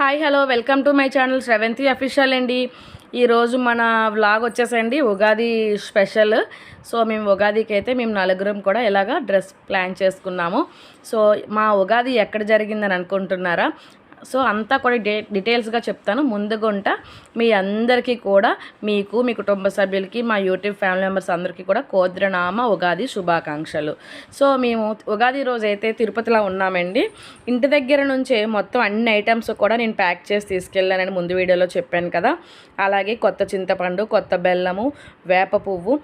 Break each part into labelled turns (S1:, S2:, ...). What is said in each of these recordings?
S1: Hi hello. Welcome to my channel Sravanthi official అండి. ఈరోజు మన వ్లాగ్ వచ్చేసండి ఉగాది స్పెషల్. సో మేము ఉగాదికి అయితే మేము నలుగురం కూడా ఇలాగా డ్రెస్ ప్లాన్ చేసుకున్నాము. సో మా ఉగాది ఎక్కడ జరిగిందని అనుకుంటున్నారా? సో అంతా కూడా డే డీటెయిల్స్గా చెప్తాను. ముందుగుంట మీ అందరికీ కూడా మీకు మీ కుటుంబ సభ్యులకి మా యూట్యూబ్ ఫ్యామిలీ మెంబర్స్ అందరికీ కూడా కోద్రనామ ఉగాది శుభాకాంక్షలు. సో మేము ఉగాది రోజు అయితే తిరుపతిలో ఉన్నామండి. ఇంటి దగ్గర నుంచే మొత్తం అన్ని ఐటమ్స్ కూడా నేను ప్యాక్ చేసి తీసుకెళ్ళానని ముందు వీడియోలో చెప్పాను కదా. అలాగే కొత్త చింతపండు కొత్త బెల్లము వేప పువ్వు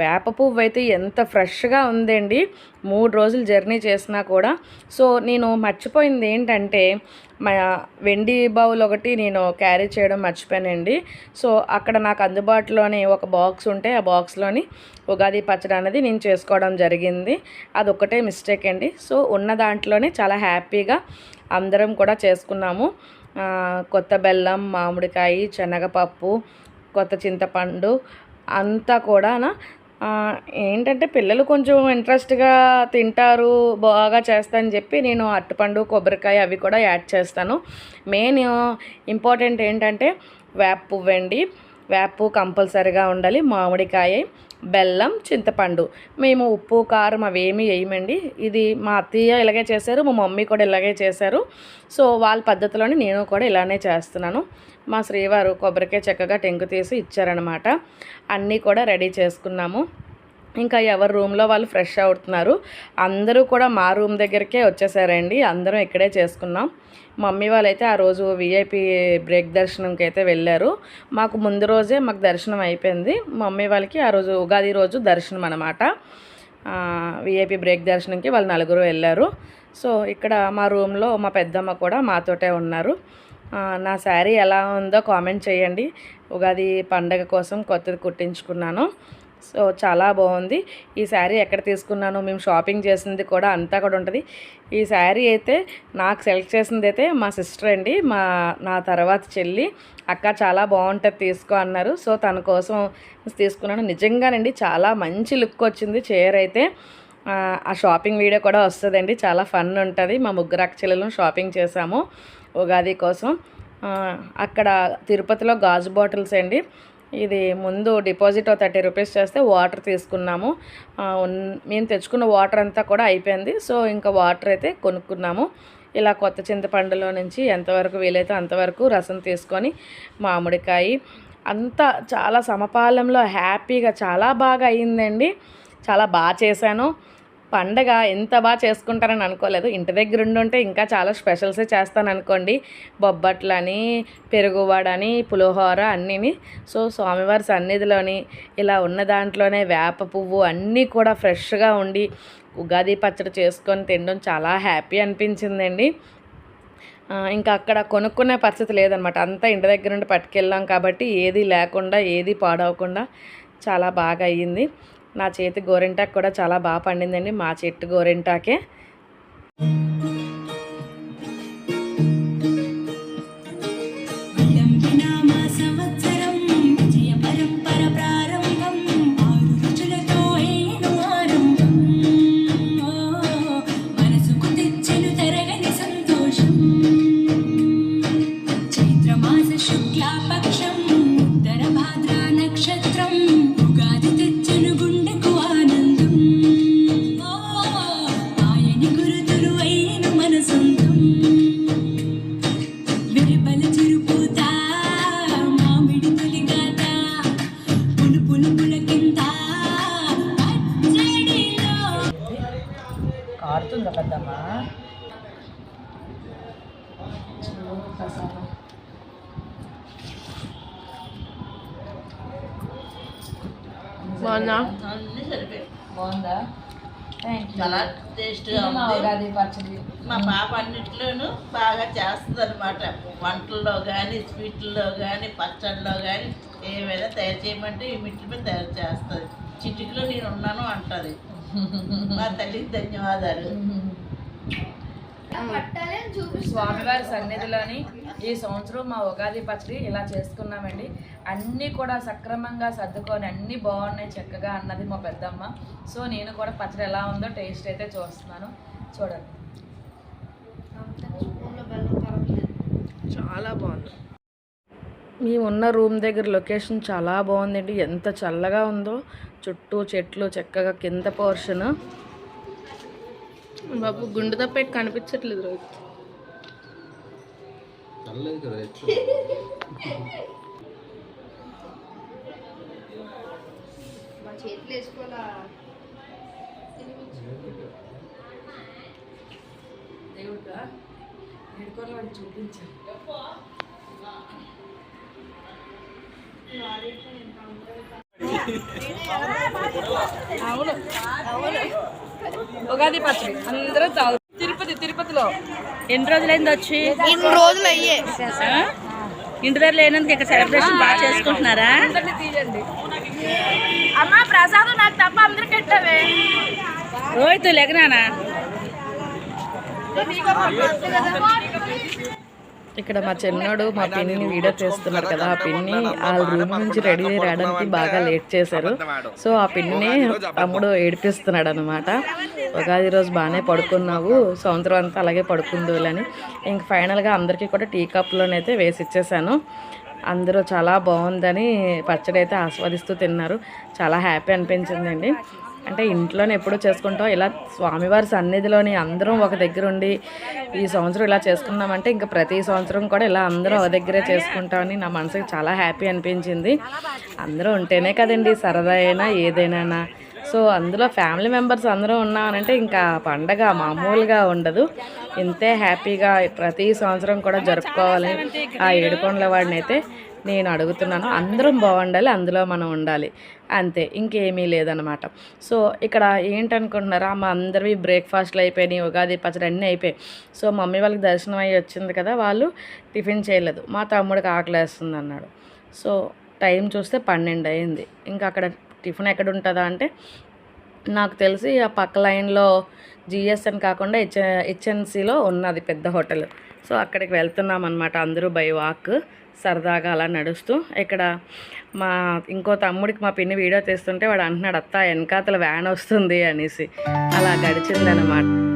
S1: వేప పువ్వు అయితే ఎంత ఫ్రెష్గా ఉందండి. మూడు రోజులు జర్నీ చేసినా కూడా. సో నేను మర్చిపోయింది ఏంటంటే మా వెండి బౌల్ ఒకటి నేను క్యారీ చేయడం మర్చిపోయానండి. సో అక్కడ నాకు అందుబాటులోని ఒక బాక్స్ ఉంటే ఆ బాక్స్లోని ఉగాది పచ్చడి అనేది నేను చేసుకోవడం జరిగింది. అదొక్కటే మిస్టేక్ అండి. సో ఉన్న దాంట్లోనే చాలా హ్యాపీగా అందరం కూడా చేసుకున్నాము. కొత్త బెల్లం మామిడికాయ శనగపప్పు కొత్త చింతపండు అంతా కూడా ఏంటంటే పిల్లలు కొంచెం ఇంట్రెస్ట్గా తింటారు బాగా చేస్తాను చెప్పి నేను అట్టుపండు కొబ్బరికాయ అవి కూడా యాడ్ చేస్తాను. మెయిన్ ఇంపార్టెంట్ ఏంటంటే వేప పువ్వండి. వేప పువ్వు కంపల్సరీగా ఉండాలి. మామిడికాయ. బెల్లం చింతపండు. మేము ఉప్పు కారం అవేమీ వేయమండి. ఇది మా అత్తయ్య ఇలాగే చేశారు మా మమ్మీ కూడా ఇలాగే చేశారు. సో వాళ్ళ పద్ధతిలోనే నేను కూడా ఇలానే చేస్తున్నాను. మా శ్రీవారు కొబ్బరికాయ చక్కగా టెంకు తీసి ఇచ్చారనమాట అన్నీ కూడా రెడీ చేసుకున్నాము. ఇంకా ఎవరి రూమ్లో వాళ్ళు ఫ్రెష్ అవుతున్నారు. అందరూ కూడా మా రూమ్ దగ్గరికే వచ్చేసారండి. అందరం ఇక్కడే చేసుకున్నాం. మమ్మీ వాళ్ళైతే ఆ రోజు విఐపి బ్రేక్ దర్శనంకి అయితే వెళ్ళారు. మాకు ముందు రోజే మాకు దర్శనం అయిపోయింది. మమ్మీ వాళ్ళకి ఆ రోజు ఉగాది రోజు దర్శనం అనమాట విఐపి బ్రేక్ దర్శనంకి వాళ్ళు నలుగురు వెళ్ళారు. సో ఇక్కడ మా రూమ్లో మా పెద్దమ్మ కూడా మాతోటే ఉన్నారు. నా శారీ ఎలా ఉందో కామెంట్ చేయండి. ఉగాది పండగ కోసం కొత్తది కుట్టించుకున్నాను. సో చాలా బాగుంది. ఈ శారీ ఎక్కడ తీసుకున్నాను మేము షాపింగ్ చేసింది కూడా అంతా కూడా ఉంటుంది. ఈ శారీ అయితే నాకు సెలెక్ట్ చేసింది అయితే మా సిస్టర్ అండి మా నా తర్వాత చెల్లి. అక్క చాలా బాగుంటుంది తీసుకో అన్నారు. సో తన కోసం తీసుకున్నాను. నిజంగానండి చాలా మంచి లుక్ వచ్చింది చీర అయితే. ఆ, షాపింగ్ వీడియో కూడా వస్తుందండి. చాలా ఫన్ ఉంటుంది. మా ముగ్గురు అక్కచెల్లెలు షాపింగ్ చేసాము ఉగాది కోసం. అక్కడ తిరుపతిలో గాజు బాటిల్స్ అండి. ఇది ముందు డిపాజిట్ థర్టీ రూపీస్ చేస్తే వాటర్ తీసుకున్నాము. మేము తెచ్చుకున్న వాటర్ అంతా కూడా అయిపోయింది. సో ఇంకా వాటర్ అయితే కొనుక్కున్నాము. ఇలా కొత్త చింతపండులో నుంచి ఎంతవరకు వీలైతే అంతవరకు రసం తీసుకొని మామిడికాయ అంతా చాలా సమపాలెంలో హ్యాపీగా చాలా బాగా అయ్యిందండి చాలా బాగా చేశాను. పండగ ఎంత బాగా చేసుకుంటారని అనుకోలేదు. ఇంటి దగ్గర ఉండుంటే ఇంకా చాలా స్పెషల్సే చేస్తాను అనుకోండి. బొబ్బట్లని పెరుగువాడని పులిహోర అన్నీని. సో స్వామివారి సన్నిధిలోని ఇలా ఉన్న దాంట్లోనే వేప పువ్వు అన్నీ కూడా ఫ్రెష్గా ఉండి ఉగాది పచ్చడి చేసుకొని తినడం చాలా హ్యాపీ అనిపించిందండి. ఇంకా అక్కడ కొనుక్కునే పరిస్థితి లేదనమాట. అంతా ఇంటి దగ్గర నుండి పట్టుకెళ్ళాం కాబట్టి ఏది లేకుండా ఏది పాడవకుండా చాలా బాగా అయ్యింది. నా చేతి గోరింటాకు కూడా చాలా బాగా పండిందండి. మా చెట్టు గోరింటాకే. కారుతుందా పెద్దమ్మా? బాగుందా?
S2: చాలా టేస్ట్గా ఉంది. మా పాప అన్నిట్లోనూ బాగా చేస్తుంది అనమాట వంటల్లో కానీ స్వీట్లలో కానీ పచ్చళ్ళలో కానీ ఏమైనా తయారు చేయమంటే ఈ మిట్ల మీద తయారు చేస్తుంది. చిటికలో నేను ఉన్నాను అంటది. మా తల్లికి ధన్యవాదాలు
S1: స్వామివారి సన్నిధిలోని ఈ సంవత్సరం మా ఉగాది పచ్చడి ఇలా చేసుకున్నామండి. అన్నీ కూడా సక్రమంగా సర్దుకొని అన్నీ బాగున్నాయి చక్కగా అన్నది మా పెద్దమ్మ. సో నేను కూడా పచ్చడి ఎలా ఉందో టేస్ట్ అయితే చూస్తున్నాను. చూడండి. చాలా బాగుంది. ఉన్న రూమ్ దగ్గర లొకేషన్ చాలా బాగుందండి. ఎంత చల్లగా ఉందో. చుట్టూ చెట్లు చక్కగా కింద పోర్షన్. బాబు గుండె తప్ప కనిపించట్లేదు రోజు.
S3: చల్లలేదు కదా
S1: ఉగాది పచ్చడి. అందరూ తాగు. తిరుపతి తిరుపతిలో
S4: ఎన్ని రోజులైంది వచ్చి?
S5: ఇన్ని రోజులు అయ్యే?
S4: ఇంటి దగ్గర లేనందుకు ఇక్కడ సెలబ్రేషన్ బాగా చేసుకుంటున్నారా?
S1: అమ్మా ప్రసాదం నాకు తప్ప అందరికి ఎట్టవే
S4: రోహిత్ లెగనానా?
S1: ఇక్కడ మా చిన్నోడు మా పిన్నిని వీడియో తీస్తున్నారు కదా ఆ పిన్ని వాళ్ళ రూమ్ నుంచి రెడీ రావడానికి బాగా లేట్ చేశారు. సో ఆ పిన్నిని తమ్ముడు ఏడిపిస్తున్నాడు అనమాట ఉగాది రోజు బాగానే పడుకున్నావు సంవత్సరం అంతా అలాగే పడుకుందులని ఇంక ఫైనల్గా అందరికీ కూడా టీ కప్లోనైతే వేసి ఇచ్చేసాను. అందరూ చాలా బాగుందని పచ్చడి అయితే ఆస్వాదిస్తూ తిన్నారు. చాలా హ్యాపీ అనిపించిందండి. అంటే ఇంట్లోనే ఎప్పుడూ చేసుకుంటాం. ఇలా స్వామివారి సన్నిధిలోని అందరం ఒక దగ్గర ఉండి ఈ సంవత్సరం ఇలా చేసుకున్నామంటే ఇంకా ప్రతి సంవత్సరం కూడా ఇలా అందరం ఒక దగ్గరే చేసుకుంటామని నా మనసుకి చాలా హ్యాపీ అనిపించింది. అందరూ ఉంటేనే కదండి సరదా అయినా ఏదైనా సో అందులో ఫ్యామిలీ మెంబర్స్ అందరూ ఉన్నామనంటే ఇంకా పండగ మామూలుగా ఉండదు. ఇంతే హ్యాపీగా ప్రతి సంవత్సరం కూడా జరుపుకోవాలని ఆ ఏడుకొండల వాడిని అయితే నేను అడుగుతున్నాను. అందరం బాగుండాలి అందులో మనం ఉండాలి. అంతే ఇంకేమీ లేదనమాట. సో ఇక్కడ ఏంటనుకుంటున్నారా మా అందరివి బ్రేక్ఫాస్ట్లు అయిపోయినాయి ఉగాది పచ్చడి అన్నీ అయిపోయాయి. సో మమ్మీ వాళ్ళకి దర్శనం అయ్యి వచ్చింది కదా వాళ్ళు టిఫిన్ చేయలేదు. మా తమ్ముడికి ఆకలి వేస్తుంది అన్నాడు సో టైం చూస్తే పన్నెండు అయింది. ఇంకా అక్కడ టిఫిన్ ఎక్కడ ఉంటుందా అంటే నాకు తెలిసి ఆ పక్క లైన్లో జిఎస్ఎన్ కాకుండా హెచ్ హెచ్ఎన్సిలో ఉన్నది పెద్ద హోటల్. సో అక్కడికి వెళ్తున్నాం అనమాట అందరూ బై వాక్. సరదాగా అలా నడుస్తూ ఇక్కడ మా ఇంకో తమ్ముడికి మా పిన్ని వీడియో తీస్తుంటే వాడు అంటున్నాడు అత్త వెనకాతల వ్యాన్ వస్తుంది అనేసి. అలా గడిచిందనమాట